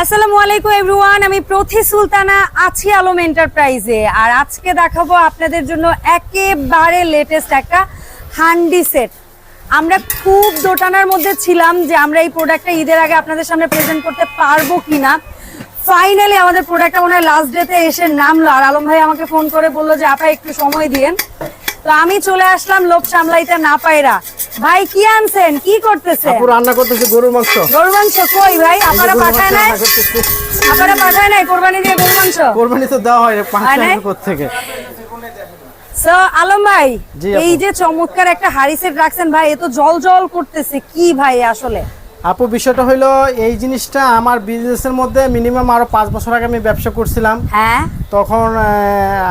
আসসালামু আলাইকুম এভরিওয়ান আমি প্রথি সুলতানা, আছি আলম এন্টারপ্রাইজে। আর আজকে দেখাবো আপনাদের জন্য একেবারে লেটেস্ট একটা হান্ডি সেট। আমরা খুব দোটানার মধ্যে ছিলাম যে আমরা এই প্রোডাক্টটা ঈদের আগে আপনাদের সামনে প্রেজেন্ট করতে পারব কিনা। ফাইনালি আমাদের প্রোডাক্টটা মনে হয় লাস্ট ডেতে এসে নামলো। আর আলম ভাই আমাকে ফোন করে বলল যে, আপা, একটু সময় দিয়েন। তো আমি চলে আসলাম লোক সামলাইতে না পায়রা ভাই কি আনছেন? কি করতেছে? আপু রান্না করতেছে গরুর মাংস। গরুর মাংস কই ভাই? আপনারা পাঠায় নাই। আপনারা পাঠায় নাই কোরবানি দিয়ে গরুর মাংস? কোরবানি তো দেওয়া হয় পাঠায় কোথা থেকে। সো আলম ভাই এই যে চমৎকার একটা হারিসেট রাখছেন ভাই এ তো জল জল করতেছে কি ভাই আসলে? আপু বিষয়টা হইল এই জিনিসটা আমার বিজনেসের মধ্যে মিনিমাম আরও পাঁচ বছর আগে আমি ব্যবসা করছিলাম। হ্যাঁ। তখন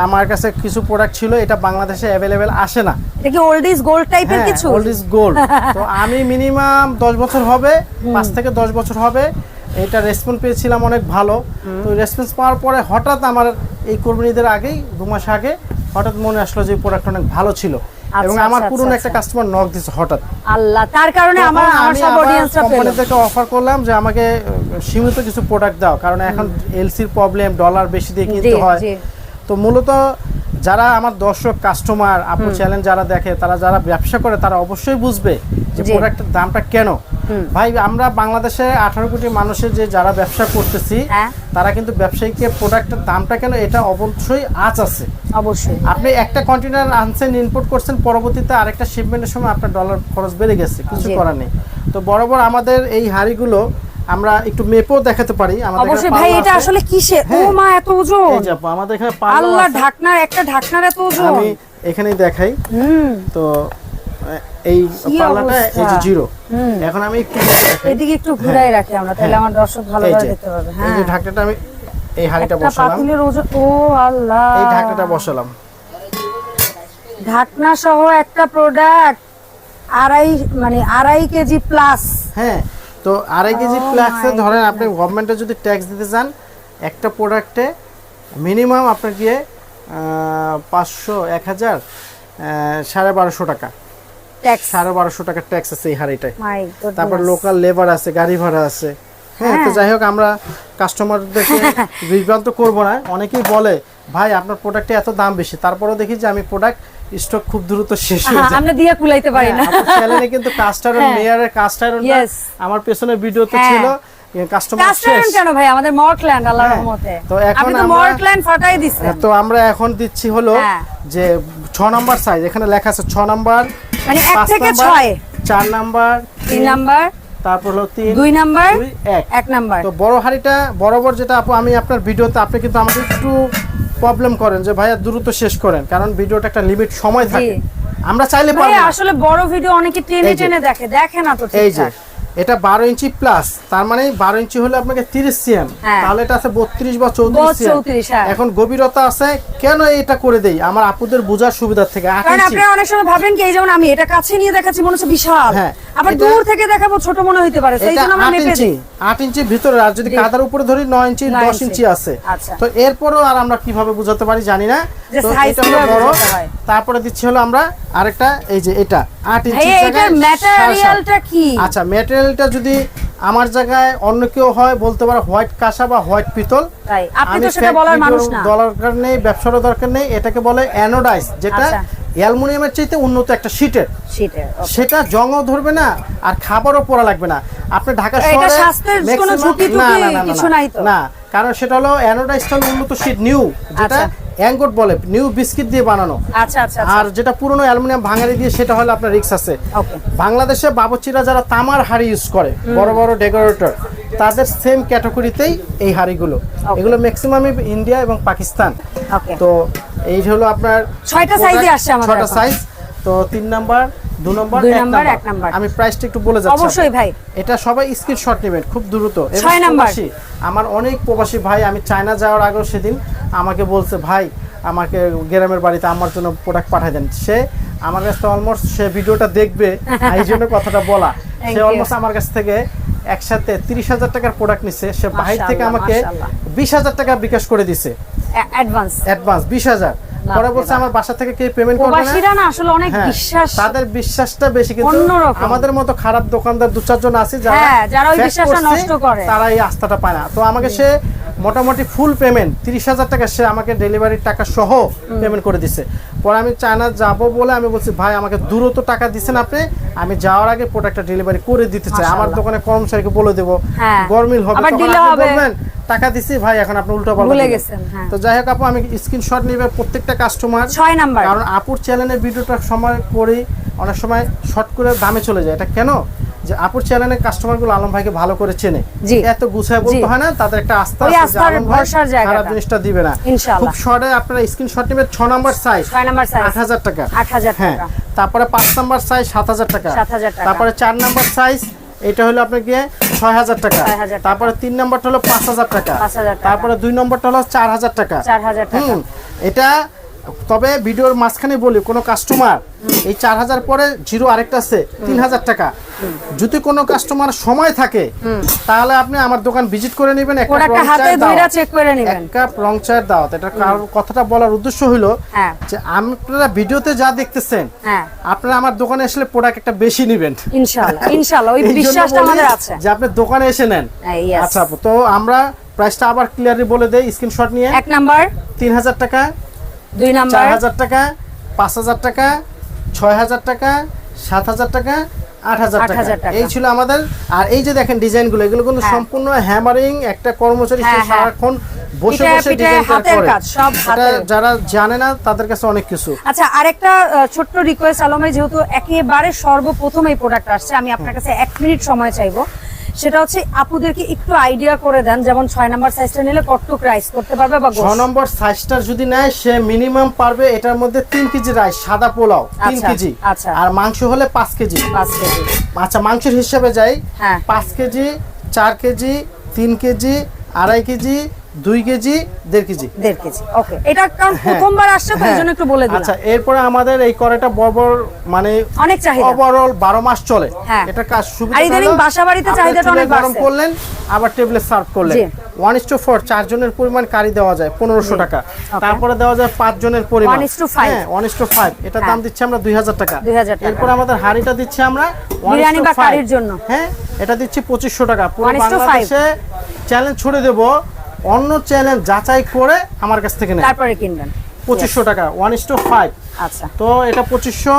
আমার কাছে কিছু প্রোডাক্ট ছিল এটা বাংলাদেশে অ্যাভেলেবেল আসে না। এটা কি ওল্ড ইজ গোল্ড টাইপের কিছু? ওল্ড ইজ গোল্ড তো আমি মিনিমাম দশ বছর হবে পাঁচ থেকে দশ বছর হবে। এটা রেসপন্স পেয়েছিলাম অনেক ভালো। তো রেসপন্স পাওয়ার পরে হঠাৎ আমার এই কোরবানিদের আগেই দু মাস আগে হঠাৎ মনে আসলো যে প্রোডাক্ট অনেক ভালো ছিল। এবং আচ্ছা, আমার আচ্ছা, পুরনো আচ্ছা, একটা। কাস্টমার নক দিছে হঠাৎ। আল্লাহ তার কারণে আমার আমার সব অডিয়েন্সরা কোম্পানিদেরকে অফার করলাম যে আমাকে সীমিত কিছু প্রোডাক্ট দাও কারণ এখন এলসি এলসির প্রবলেম ডলার বেশি দিয়ে কিনতে হয়। তো মূলত যারা আমার দর্শক কাস্টমার আপু চ্যালেঞ্জ যারা দেখে তারা যারা ব্যবসা করে তারা অবশ্যই বুঝবে যে। প্রোডাক্টের দামটা কেন। ভাই আমরা বাংলাদেশে আঠারো কোটি মানুষের যে যারা ব্যবসা করতেছি হ্যাঁ। তারা কিন্তু ব্যবসায়ীকে প্রোডাক্টের দামটা কেন এটা অবশ্যই আজ আছে। অবশ্যই। আপনি একটা কন্টেনার আনছেন ইনপুট করছেন পরবর্তীতে আরেকটা শিপমেন্টের সময় আপনার ডলার খরচ বেড়ে গেছে কিছু করার নেই। তো বরাবর আমাদের এই হাড়িগুলো আমরা একটু মেপও দেখাতে পারি। আমাদের অবশ্যই। ভাই এটা আসলে কিসে? ও হ্যাঁ। মা এত ওজন। এই যে আপু, আমাদের এখানে পাল্লা আল্লাহ ঢাকনার একটা ঢাকনার এত ওজন। আমি এখানেই দেখাই। হুম। তো এই পাল্লাটা এই যে জিরো। এখন আমি একটু এদিকে একটু ঘুরাই রাখি আমরা তাহলে আমার দর্শক এই ভালোভাবে দেখতে পাবে এই হ্যাঁ। যে ঢাকনাটা আমি এই হাড়িটা বসালাম। পাতিলের ওজন ও আল্লাহ। এই ঢাকনাটা বসালাম। ঢাকনা সহ একটা প্রোডাক্ট আড়াই মানে আড়াই কেজি প্লাস হ্যাঁ তো আড়াই কেজি Oh ফ্ল্যাক্সে my ধরেন আপনি গভর্নমেন্টে যদি ট্যাক্স দিতে চান একটা প্রোডাক্টে মিনিমাম আপনার গিয়ে পাঁচশো এক হাজার সাড়ে বারোশো টাকা। ট্যাক্স সাড়ে বারোশো ট্যাক্স আছে এই হাড়িটায় তারপর লোকাল লেবার আছে গাড়ি ভাড়া আছে হ্যাঁ তো হ্যাঁ। যাই হোক আমরা কাস্টমারদেরকে বিভ্রান্ত করব না অনেকেই বলে ভাই আপনার প্রোডাক্টে এত দাম বেশি তারপরেও দেখি যে আমি প্রোডাক্ট স্টক খুব দ্রুত শেষ হয়ে যায় আমরা দিয়ে কুলাইতে পারি না চ্যানেলে কিন্তু কাস্টার হ্যাঁ। মেয়ারের. আমার পেছনের ভিডিওতে হ্যাঁ। ছিল কাস্টমার কেন ভাই আমাদের মর্কল্যান্ড আল্লাহর হ্যাঁ। রহমতে তো এখন তো আমরা- মর্কল্যান্ড ফাটাই দিছেন তো আমরা এখন দিচ্ছি হলো হ্যাঁ। যে ছ নাম্বার সাইজ এখানে লেখা আছে ছ নাম্বার মানে এক থেকে নাম্বার, ছয়। চার নাম্বার তিন নাম্বার তারপর হলো তিন দুই নাম্বার দুই, এক। এক নাম্বার। তো বড় হাড়িটা বরাবর যেটা আপু আমি আপনার ভিডিওতে আপনি কিন্তু আমাকে একটু প্রবলেম করেন যে ভাইয়া দ্রুত শেষ করেন কারণ ভিডিওটা একটা লিমিট সময় থাকে। আমরা চাইলে পারব আসলে বড় ভিডিও অনেকে টেনে টেনে দেখে দেখে না তো এই যে। ঠিকঠাক। এটা বারো ইঞ্চি প্লাস তার মানে বারো ইঞ্চি হলে আপনাকে তিরিশ সিএম হ্যাঁ। তাহলে এটা আছে বত্রিশ বা চৌত্রিশ হ্যাঁ। এখন গভীরতা আছে কেন এটা করে দেই? আমার আপুদের বোঝার সুবিধার থেকে আপনারা অনেক সময় ভাবেন কি যেমন আমি এটা কাছে নিয়ে দেখাচ্ছি মনে হচ্ছে বিশাল। হ্যাঁ, আবার দূর থেকে দেখাবো ছোট মনে হইতে পারে সেই জন্য আমরা আট মেপে ইঞ্চি দিই। ভিতরে আর যদি। কাদার উপরে ধরি নয় ইঞ্চি নয় দশ ইঞ্চি। ইঞ্চি আছে। আচ্ছা। তো এরপরেও আর আমরা কীভাবে বুঝাতে পারি জানি না। তো এটা হলো বড়। তারপরে দিচ্ছি হলো আমরা আরেকটা এই যে এটা আট ইঞ্চি ভাইয়া এটার ম্যাটেরিয়ালটা কি? আচ্ছা ম্যাটেরিয়ালটা যদি আমার জায়গায় অন্য কেউ হয় বলতে পারে হোয়াইট কাঁসা বা হোয়াইট পিতল আপনি তো সেটা বলার মানুষ না। দরকার নেই ব্যবসার দরকার নেই এটাকে বলে অ্যানোডাইজ যেটা অ্যালমুনিয়ামের অ্যালুমিনিয়ামের চাইতে উন্নত একটা শীটের সেটা জংও ধরবে না আর খাবারও পড়া লাগবে না। আপনি ঢাকা এটা শহরে না, না, না, না, কিছু নাই তো? না কারণ সেটা হলো অ্যানোডাইজটা হলো উন্নত শীট নিউ যেটা আচ্ছা। অ্যাঙ্গট বলে নিউ বিস্কিট দিয়ে বানানো। আচ্ছা আচ্ছা আচ্ছা। আর যেটা পুরনো অ্যালুমিনিয়াম ভাঙারি দিয়ে সেটা হলো আপনার রিক্স আছে। বাংলাদেশে বাবুচিরা যারা তামার হাড়ি ইউজ করে বড় বড় ডেকোরেটর তাদের সেম ক্যাটাগরিতেই এই হাড়িগুলো। এগুলো ম্যাক্সিমামই ইন্ডিয়া এবং পাকিস্তান তো এই হলো আপনার ছয়টা size-ই আসছে আমাদের ছয়টা সাইজ তো তিন নাম্বার দু নম্বর দুই নাম্বার। এক নাম্বার। আমি প্রাইসটা একটু বলে যাচ্ছি অবশ্যই ভাই। এটা সবাই স্ক্রিনশট নেবেন খুব দ্রুত। ছয় নাম্বার। আমার অনেক প্রবাসী ভাই আমি চায়না যাওয়ার আগেও সেদিন আমাকে বলছে ভাই আমাকে গ্রামের বাড়িতে আমার জন্য প্রোডাক্ট পাঠিয়ে দেন। সে আমার কাছে অলমোস্ট সে ভিডিওটা দেখবে এই জন্য কথাটা বলা। সে অলমোস্ট আমার কাছ থেকে একসাথে তিরিশ হাজার টাকার প্রোডাক্ট নিছে। সে বাহির থেকে আমাকে বিশ হাজার টাকা বিকাশ করে দিছে। অ্যাডভান্স অ্যাডভান্স বিশ হাজার। পরে বলছে আমার বাসা থেকে কে পেমেন্ট করবে প্রবাসীরা না আসলে অনেক হ্যাঁ, বিশ্বাস তাদের বিশ্বাসটা বেশি কিন্তু আমাদের মতো খারাপ দোকানদার দু চারজন আছে যারা হ্যাঁ, যারা ওই বিশ্বাসটা নষ্ট করে। তারা এই আস্থাটা পায় না। তো আমাকে সে মোটামুটি ফুল পেমেন্ট তিরিশ হাজার টাকা সে আমাকে ডেলিভারির টাকা সহ পেমেন্ট করে দিছে। পরে আমি চায়না যাব বলে আমি বলছি ভাই আমাকে দূরত্ব টাকা দিচ্ছেন আপনি। আমি যাওয়ার আগে প্রোডাক্টটা ডেলিভারি করে দিতে চাই। আমার দোকানে কর্মচারীকে বলে দেবো হ্যাঁ। গরমিল হবে। বলবেন, টাকা দিছি ভাই এখন আপনি উল্টো পাল্টা ভুলে গেছেন, হ্যাঁ। তো যাই হোক আপু আমি স্ক্রিনশট নিবে প্রত্যেকটা কাস্টমার ছয় নাম্বার। কারণ আপুর চ্যানেলের ভিডিওটা সময় করি অনেক সময় শর্ট করে দামে চলে যায়। এটা কেন? যে আপুর চ্যানেলের কাস্টমারগুলো আলম ভাইকে ভালো করে চেনে। এত গুছায় বলতে হয় না তাদের একটা আস্থা আছে আলম ভাই। খারাপ জিনিসটা দিবে না। ইনশাআল্লাহ। খুব শর্টে আপনারা স্ক্রিনশট নেবেন ছ নম্বর সাইজ ছয় নাম্বার সাইজ আট হাজার টাকা। আট হাজার হ্যাঁ। টাকা। তারপরে পাঁচ নাম্বার সাইজ সাত হাজার টাকা। 7,000 টাকা। তারপরে চার নাম্বার সাইজ এটা হলো আপনার গিয়ে ছয় হাজার টাকা। 6,000 টাকা। তারপরে তিন নম্বরটা হলো পাঁচ হাজার টাকা। 5,000 টাকা। তারপরে দুই নম্বরটা হলো চার হাজার টাকা। চার হাজার টাকা। হুম, এটা তবে ভিডিওর মাঝখানে বলি কোনো কাস্টমার এই চার হাজার পরে জিরো আরেকটা আছে তিন হাজার টাকা। যদি কোনো কাস্টমার সময় থাকে তাহলে আপনি আমার দোকান ভিজিট করে নেবেন একটা রং চায়ের দাওয়াত। চেক করে নেবেন। এক কাপ রং চায়ের দাওয়াত এটা কথাটা বলার উদ্দেশ্য হলো হ্যাঁ। যে আপনারা ভিডিওতে যা দেখতেছেন হ্যাঁ। আপনারা আমার দোকানে আসলে প্রোডাক্ট একটা বেশি নেবেন। ইনশাআল্লাহ ইনশাআল্লাহ ওই বিশ্বাসটা আমাদের আছে। যে আপনি দোকানে এসে নেন। হ্যাঁ, আচ্ছা তো আমরা প্রাইসটা আবার ক্লিয়ারলি বলে দেই স্ক্রিনশট নিয়ে। এক নাম্বার। তিন হাজার টাকা দুই চার হাজার টাকা পাঁচ হাজার টাকা ছয় হাজার টাকা সাত হাজার টাকা আট হাজার 8,000 টাকা। এই ছিল আমাদের। আর এই যে দেখেন ডিজাইনগুলো এগুলো কিন্তু হ্যাঁ। সম্পূর্ণ হ্যামারিং একটা কর্মচারী হ্যাঁ, হ্যাঁ। সারাক্ষণ বসে বসে ডিজাইনটা করে। কাজ, সব এটা যারা জানে না তাদের কাছে অনেক কিছু। আচ্ছা আরেকটা ছোট্ট রিকোয়েস্ট আলমে যেহেতু একেবারে সর্বপ্রথম এই প্রোডাক্ট আসছে আমি আপনার কাছে এক মিনিট সময় চাইব। সেটা হচ্ছে আপুদেরকে একটু আইডিয়া করে দেন যেমন ছয় নম্বর সাইজটা নিলে কটটুক রাইস করতে পারবে বা ছয় নম্বর সাইজটা যদি নেয় সে মিনিমাম পারবে এটার মধ্যে তিন কেজি রাইস সাদা পোলাও তিন আচ্ছা, কেজি আচ্ছা। আর মাংস হলে পাঁচ কেজি পাঁচ কেজি আচ্ছা মাংসের হিসাবে যাই হ্যাঁ। পাঁচ কেজি চার কেজি তিন কেজি আড়াই কেজি দুই কেজি দেড় কেজি। দেড় কেজি ওকে এটা কারণ প্রথমবার আসছে তো জন্য একটু বলে দিলাম। আচ্ছা এরপরে আমাদের এই কড়াইটা মানে অনেক চাহিদা। ওভারঅল বারো মাস চলে। হ্যাঁ। এটা কাজ সুবিধা আর ইদানিং বাসাবাড়িতে চাহিদাটা অনেক গরম করলেন আবার টেবিলে সার্ভ করলেন। জি। ওয়ান ইস টু ফোর পরিমাণ কারি দেওয়া যায় পনেরোশো টাকা। তারপরে দেওয়া যায় পাঁচ জনের পরিমাণ 1:5 হ্যাঁ ওয়ান ইস টু ফাইভ এটার হ্যাঁ। দাম দিচ্ছি আমরা দুই হাজার টাকা। 2000 টাকা। এরপর আমাদের হাঁড়িটা দিচ্ছি আমরা 1:5 বিরিয়ানি বা কারির জন্য। হ্যাঁ এটা দিচ্ছি পঁচিশশো টাকা। পুরো বাংলাদেশে চ্যালেঞ্জ ছুড়ে দেবো। অন্য চ্যানেল যাচাই করে আমার কাছ থেকে নেয় তারপরে কিনবেন। পঁচিশশো টাকা ওয়ান ইস টু ফাইভ আচ্ছা। তো এটা পঁচিশশো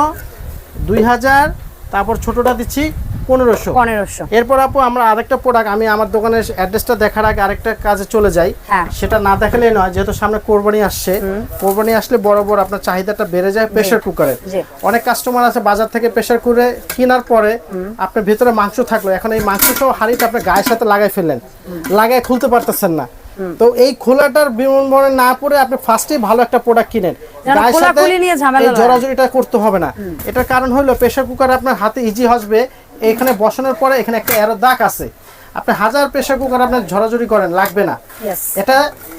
দুই হাজার তারপর ছোটটা দিচ্ছি পনেরোশো। পনেরোশো। এরপর আপু আমরা আরেকটা প্রোডাক্ট আমি আমার দোকানের অ্যাড্রেসটা দেখার আগে আরেকটা কাজে চলে যাই। হ্যাঁ। সেটা না দেখালেই নয় যেহেতু সামনে কোরবানি আসছে। কোরবানি আসলে বড় বড় আপনার চাহিদাটা বেড়ে যায় প্রেশার কুকারে অনেক কাস্টমার আছে বাজার থেকে প্রেশার কুকারে কেনার পরে আপনার ভেতরে মাংস থাকল। এখন এই মাংসটাও হাড়িটা আপনার গায়ের সাথে লাগাই ফেললেন। লাগাই খুলতে পারতেছেন না। তো এই খোলাটার বিমনে না পড়ে আপনি ফার্স্টেই ভালো একটা প্রোডাক্ট কিনেন। জড়াজড়িটা করতে হবে না। এটার কারণ হলো প্রেশার কুকার আপনার হাতে ইজি আসবে এখানে বসানোর পরে এখানে একটা এরো দাগ আছে। আপনি হাজার প্রেশার কুকার আপনার ঝরাঝরি করেন লাগবে না। এটা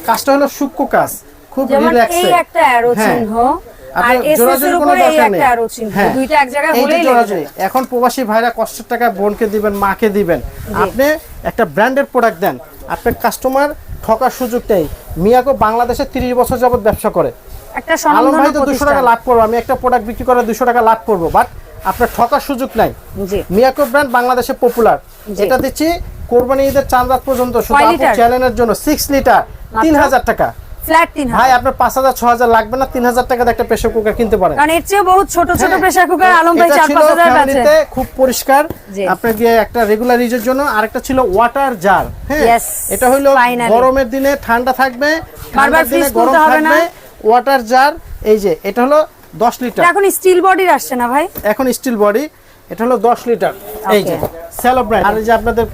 কাজটা হলো সূক্ষ্ম কাজ খুব রিল্যাক্সে এই একটা অ্যারো হ্যাঁ। চিহ্ন এর হ্যাঁ। এখন প্রবাসী ভাইরা কষ্টের টাকা বোনকে দিবেন মাকে দিবেন। আপনি একটা ব্র্যান্ডেড প্রোডাক্ট দেন। আপনার কাস্টমার ঠকার সুযোগ নেই। মিয়াকো বাংলাদেশে তিরিশ বছর যাবৎ ব্যবসা করে। আলম ভাই তো দুশো টাকা লাভ করব আমি একটা প্রোডাক্ট বিক্রি করে দুশো টাকা লাভ করব বাট আপনার ঠকার সুযোগ নাই। মিয়াকো ব্র্যান্ড বাংলাদেশে পপুলার। এটা দিচ্ছি কোরবানি ঈদের চাঁদ রাত পর্যন্ত শুধু? চ্যানেলের জন্য সিক্স লিটার তিন হাজার টাকা। ফ্ল্যাট তিন ভাই আপনার পাঁচ হাজার লাগবে না? তিন হাজার একটা প্রেশার কুকার কিনতে পারেন। কারণ এর চেয়ে বহুত ছোট ছোট হ্যাঁ। প্রেসার কুকার আলম ভাই এটা চার ছিল পাঁচ হাজার ফ্যামিলিতে বেচে খুব পরিষ্কার। আপনার গিয়ে একটা রেগুলার ইউজের জন্য আরেকটা ছিল ওয়াটার জার হ্যাঁ। এটা হলো finally. গরমের দিনে ঠান্ডা থাকবে। হবে না। ওয়াটার জার এই যে এটা হলো দশ লিটার এখন স্টিল বডির আসছে না ভাই? এখন স্টিল বডি এটা হলো দশ লিটার এই যে Okay. ব্র্যান্ড আর এই যে আপনাদের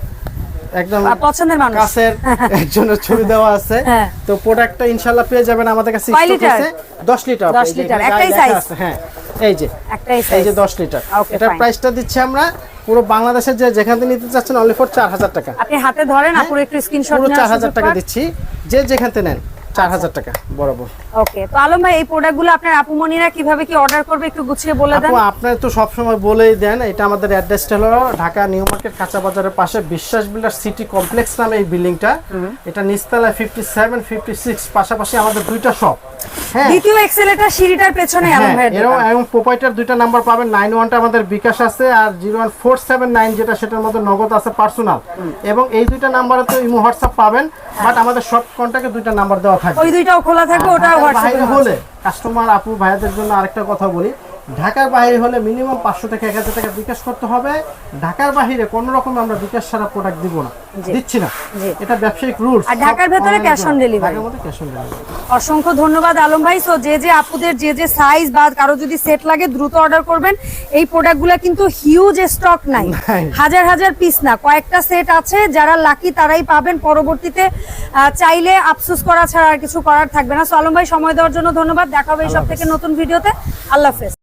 একদম পছন্দের মানুষ। কাছের একজনের ছবি দেওয়া আছে। হ্যাঁ। তো প্রোডাক্টটা ইনশাআল্লাহ পেয়ে যাবেন আমাদের কাছে কয় আছে 10 লিটার 10 লিটার, একটাই? আছে, হ্যাঁ। এই যে একটাই এই যে 10 লিটার এটার. প্রাইসটা দিচ্ছি আমরা পুরো বাংলাদেশের যে যেখান থেকে নিতে চাচ্ছেন অনলি ফর 4000 টাকা। আপনি হাতে ধরেন আপুর একটু স্ক্রিনশট পুরো 4000 টাকা দিচ্ছি। যে যেখান থেকে নেন। চার হাজার টাকা বরাবর। ওকে তো আলম ভাই এই প্রোডাক্টগুলো আপনার আপুমনিরা কীভাবে কি অর্ডার করবে একটু গুছিয়ে বলে দেন? আপু আপনার তো সবসময় বলেই দেন এটা আমাদের অ্যাড্রেসটা হলো ঢাকা নিউ মার্কেট কাঁচা বাজারের পাশে বিশ্বাস বিল্ডার সিটি কমপ্লেক্স নামে এই বিল্ডিংটা। এটা নিচতলায় ফিফটি সেভেন পাশাপাশি আমাদের দুইটা শপ হ্যাঁ। দ্বিতীয় এক্সেলেটার সিঁড়িটার পেছনে আলম হ্যাঁ, এরকম এবং প্রোপাইটার দুইটা নাম্বার পাবেন নাইন ওয়ানটা আমাদের বিকাশ আছে আর zero one four seven nine যেটা সেটার মধ্যে নগদ আছে পার্সোনাল এবং এই দুইটা নাম্বারে তো ইমো হোয়াটসঅ্যাপ পাবেন। বাট আমাদের সব কন্ট্যাক্টে দুইটা নাম্বার দেওয়া থাকবে। ওই দুইটাও খোলা থাকবে ওটা হোয়াটসঅ্যাপ হলে কাস্টমার আপু ভাইয়াদের জন্য আরেকটা কথা বলি। ঢাকার বাইরে হলে মিনিমাম পাঁচশো থেকে এক হাজার টাকা বিকাশ করতে হবে। ঢাকার বাইরে কোনো রকম আমরা বিকাশ ছাড়া প্রোডাক্ট দিব না। দিচ্ছি না। এটা ব্যবসায়িক আর ঢাকার ভেতরে delivery? ঢাকার মধ্যে ক্যাশ অন ডেলিভারি অসংখ্য ধন্যবাদ আলম ভাই। সো যে যে আপুদের যে যে সাইজ বা কারও যদি সেট লাগে দ্রুত অর্ডার করবেন। এই প্রোডাক্টগুলো কিন্তু হিউজ স্টক নাই। হাজার হাজার পিস না। কয়েকটা সেট আছে। যারা লাকি তারাই পাবেন। পরবর্তীতে চাইলে আফসোস করা ছাড়া আর কিছু করার থাকবে না। সো আলম ভাই সময় দেওয়ার জন্য ধন্যবাদ। দেখা হবে এই সব থেকে নতুন ভিডিওতে আল্লাহ হাফেজ।